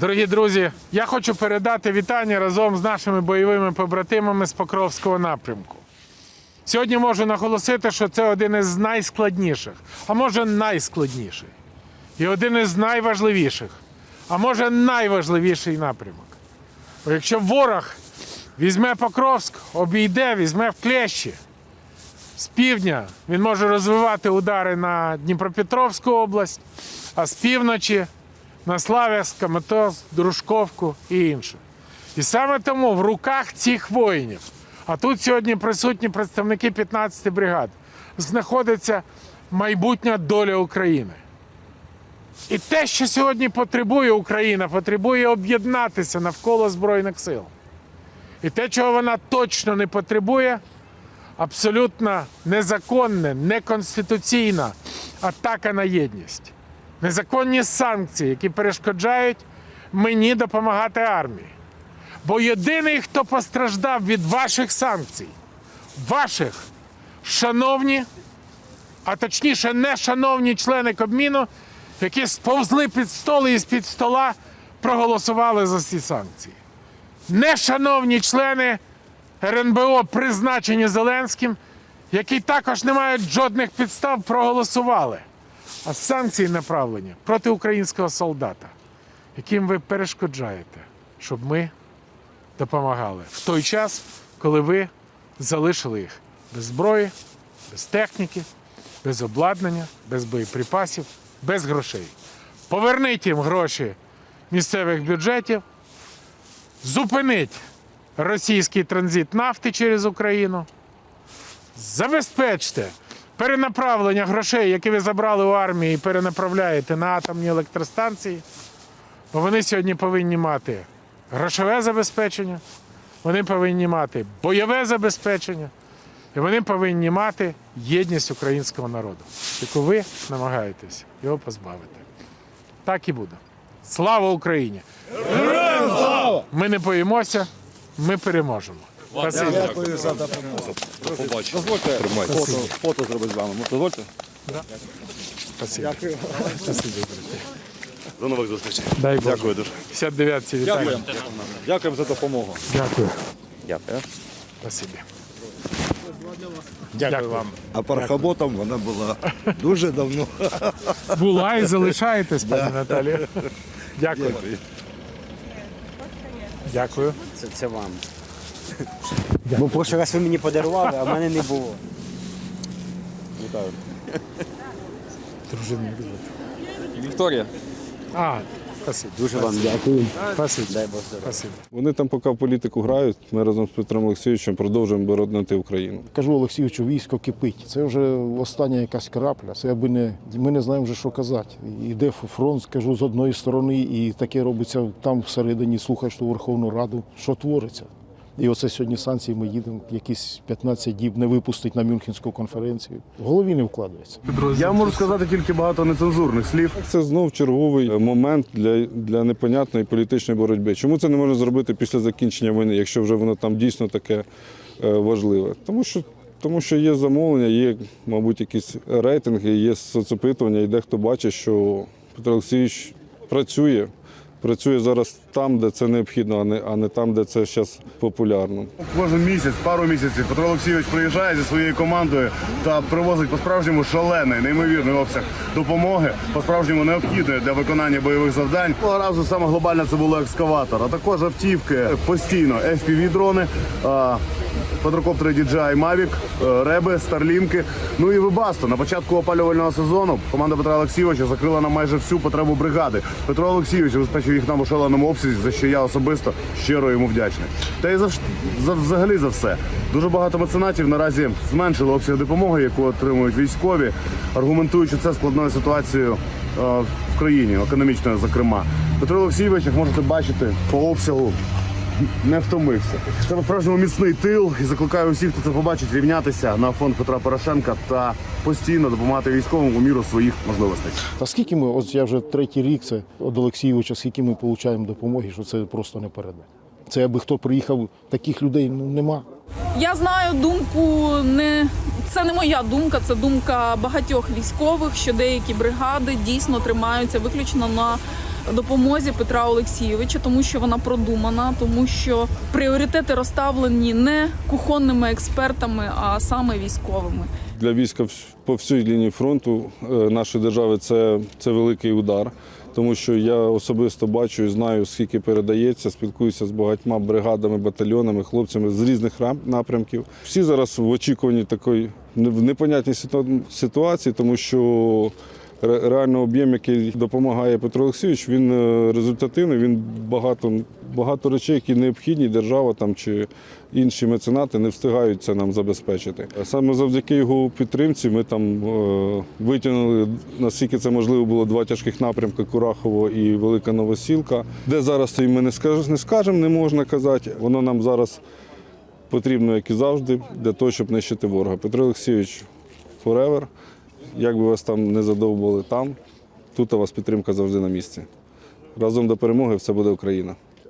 Дорогі друзі, я хочу передати вітання разом з нашими бойовими побратимами з Покровського напрямку. Сьогодні можу наголосити, що це один із найскладніших, а може найскладніший. І один із найважливіших, а може найважливіший напрямок. Бо якщо ворог візьме Покровськ, обійде, візьме в клещі, з півдня він може розвивати удари на Дніпропетровську область, а з півночі на Славянськ, Каматоз, Дружковку і інше. І саме тому в руках цих воїнів, а тут сьогодні присутні представники 15 бригад, знаходиться майбутня доля України. І те, що сьогодні потребує Україна, потребує об'єднатися навколо Збройних сил. І те, чого вона точно не потребує, абсолютно незаконне, неконституційна атака на єдність. Незаконні санкції, які перешкоджають мені допомагати армії. Бо єдиний, хто постраждав від ваших санкцій, ваших, шановні, а точніше, не шановні члени Кабміну, які сповзли під стол і з-під стола проголосували за ці санкції. Нешановні члени РНБО, призначені Зеленським, які також не мають жодних підстав, проголосували. А санкції направлені проти українського солдата, яким ви перешкоджаєте, щоб ми допомагали в той час, коли ви залишили їх без зброї, без техніки, без обладнання, без боєприпасів, без грошей. Поверніть їм гроші місцевих бюджетів, зупиніть російський транзит нафти через Україну, забезпечте перенаправлення грошей, які ви забрали у армії, і перенаправляєте на атомні електростанції, бо вони сьогодні повинні мати грошове забезпечення, вони повинні мати бойове забезпечення, і вони повинні мати єдність українського народу, яку ви намагаєтесь його позбавити. Так і буде. Слава Україні! Ми не боїмося, ми переможемо. Дякую за допомогу. Дозвольте фото, фото зробити з вами. Дозвольте. Спасибі. До нових зустрічей. Дай Боже. Дякую дуже. 59 вітання. Дякуємо. Дякуємо за допомогу. Дякую. Дякую. Спасибі. Дякую вам. А пархоботом вона була дуже давно. Була і залишаєтесь, пані Наталія. Дякую. Дякую. Це, це вам. Бо прошлий раз ви мені подарували, а в мене не було. Вітаю. Дружина як звати? Вікторія. А, спасибі. Дуже вам дякую. Спасибі. Дай Бог здоров'я. Спасибі. Вони там поки в політику грають. Ми разом з Петром Олексійовичем продовжуємо боронити Україну. Кажу Олексійовичу, військо кипить. Це вже остання якась крапля. Це аби не ми не знаємо вже, що казати. Іде фронт, скажу, з одної сторони, і таке робиться там всередині. Слухаєш ту Верховну Раду, що твориться. І оце сьогодні санкції ми їдемо, якісь 15 діб не випустить на Мюнхенську конференцію. В голові не вкладається. Я можу сказати тільки багато нецензурних слів. Це знов черговий е, момент для, для непонятної політичної боротьби. Чому це не можна зробити після закінчення війни, якщо вже воно там дійсно таке е, важливе? Тому що. Тому що є замовлення, є, мабуть, якісь рейтинги, є соцопитування, і дехто бачить, що Петро Олексійович працює, працює зараз там, де це необхідно, а не, а не там, де це зараз популярно. Кожен місяць, пару місяців Петро Олексійович приїжджає зі своєю командою та привозить по-справжньому шалений, неймовірний обсяг допомоги, по-справжньому необхідної для виконання бойових завдань. Цього разу саме глобальне це було екскаватор, а також автівки постійно FPV-дрони. Квадрокоптери DJI Mavic, е, реби, старлінки. Ну і вибасто. На початку опалювального сезону команда Петра Олексійовича закрила нам майже всю потребу бригади. Петро Олексійович забезпечив їх нам у шаленому обсязі, за що я особисто щиро йому вдячний. Та й за, за взагалі за все. Дуже багато меценатів наразі зменшили обсяг допомоги, яку отримують військові, аргументуючи це складною ситуацією е, в країні, економічною, зокрема. Петро Олексійович, як можете бачити, по обсягу не втомився. Це по-справжньому міцний тил і закликаю усіх, хто це побачить, рівнятися на фонд Петра Порошенка та постійно допомагати військовим у міру своїх можливостей. Та скільки ми, ось я вже третій рік це від Олексійовича, скільки ми отримуємо допомоги, що це просто не передати. Це аби хто приїхав, таких людей ну, нема. Я знаю думку не це не моя думка, це думка багатьох військових, що деякі бригади дійсно тримаються виключно на допомозі Петра Олексійовича, тому що вона продумана, тому що пріоритети розставлені не кухонними експертами, а саме військовими. Для війська по всій лінії фронту е, нашої держави це, це великий удар, тому що я особисто бачу і знаю, скільки передається, спілкуюся з багатьма бригадами, батальйонами, хлопцями з різних напрямків. Всі зараз в очікуванні такої в непонятній ситуації, тому що реально об'єм, який допомагає Петро Олексійович, він е, результативний, він багато, багато речей, які необхідні, держава там чи інші меценати не встигають це нам забезпечити. Саме завдяки його підтримці ми там е, витягнули, наскільки це можливо було, два тяжких напрямки Курахово і Велика Новосілка. Де зараз стоїмо, ми не скажемо, не скажемо, не можна казати. Воно нам зараз потрібно, як і завжди, для того, щоб нищити ворога. Петро Олексійович forever. Як би вас там не задовбували там, тут у вас підтримка завжди на місці. Разом до перемоги все буде Україна.